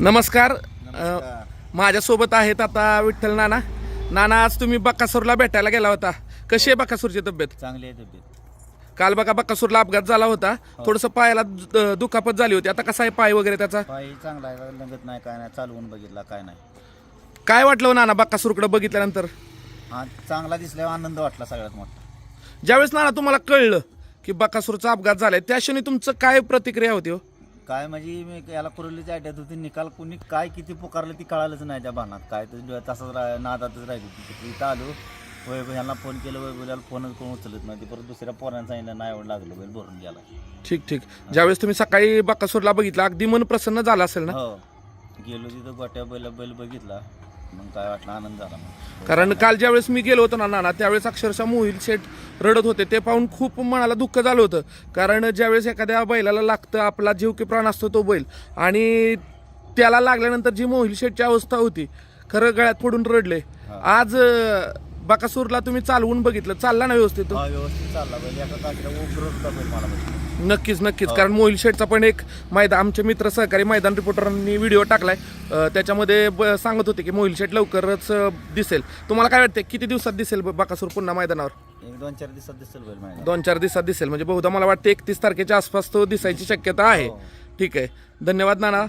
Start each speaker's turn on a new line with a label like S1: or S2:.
S1: नमस्कार. अ. माझ्यासोबत आहेत आता विठ्ठल नाना. नाना आज तुम्ही बकासूरला भेटायला गेला होता. कशी आहे बकासूरची तब्येत?
S2: चांगली आहे तब्येत.
S1: काल बघा बकासूरला अपघात झाला होता. थोडस पायाला दु- दुखापत झाली होती. आता कसा आहे पाय वगैरे त्याचा?
S2: पायी चांगला आहे लंगत नाही काय नाही चालवून बघितला काय नाही.
S1: काय वाटलं हो नाना बकासूरकडे बघितल्यानंतर?
S2: हा चांगला दिसल्यावर आनंद वाटला सगळ्यात मोठा.
S1: ज्यावेळेस नाना तुम्हाला कळलं की बकासूरचा अपघात झालाय त्या क्षणी तुमचं काय प्रतिक्रिया होती हो?
S2: काय म्हणजे मी याला कुरलीची आयडियात होती निकाल कुणी काय किती पुकारलं ती कळालंच नाही त्या भानात काय तर तसंच रा नादातच राहिली होती इथं आलो वैभव ह्यांना फोन केलं वैभवला फोनच कोण उचलत नाही परत दुसऱ्या पोरांना सांगितलं नाही एवढं लागलं बैल भरून गेला.
S1: ठीक ठीक. ज्यावेळेस तुम्ही सकाळी बकासूरला बघितलं अगदी मन प्रसन्न झालं असेल ना?
S2: हो. गेलो तिथं गोट्या बैल बैल बघितला. मग काय वाटलं आनंद झाला मग.
S1: कारण काल ज्यावेळेस मी गेलो होतो ना नाना त्यावेळेस अक्षरशः मोहिल शेठ रडत होते. ते पाहून खूप मनाला दुःख झालं होतं. कारण ज्यावेळेस एखाद्या बैलाला लागतं आपला जीव की प्राण असतो तो बैल. आणि त्याला लागल्यानंतर जी मोहिल शेठची अवस्था होती खरं गळ्यात पडून रडले. आज अं, बकासूरला तुम्ही चालवून बघितलं. चालला ना व्यवस्थित तो?
S2: हा व्यवस्थित चालला. एका तारखेला मला बैल
S1: नक्कीच नक्कीच. कारण मोहिल शेठचा पण एक मैदान आमचे मित्र सहकारी मैदान रिपोर्टरांनी व्हिडिओ टाकलाय. अं, त्याच्यामध्ये ब- सांगत होते की मोहिल शेठ लवकरच अं, दिसेल. तुम्हाला काय वाटतं किती दिवसात दिसेल ब- बकासूर पुन्हा मैदानावर?
S2: एक दोन चार दिवसात दिसेल बैल
S1: दोन चार दिवसात दिसेल. म्हणजे बहुधा मला वाटतं एकतीस तारखेच्या आसपास तो दिसायची शक्यता आहे.
S2: हो.
S1: ठीक आहे. धन्यवाद नाना.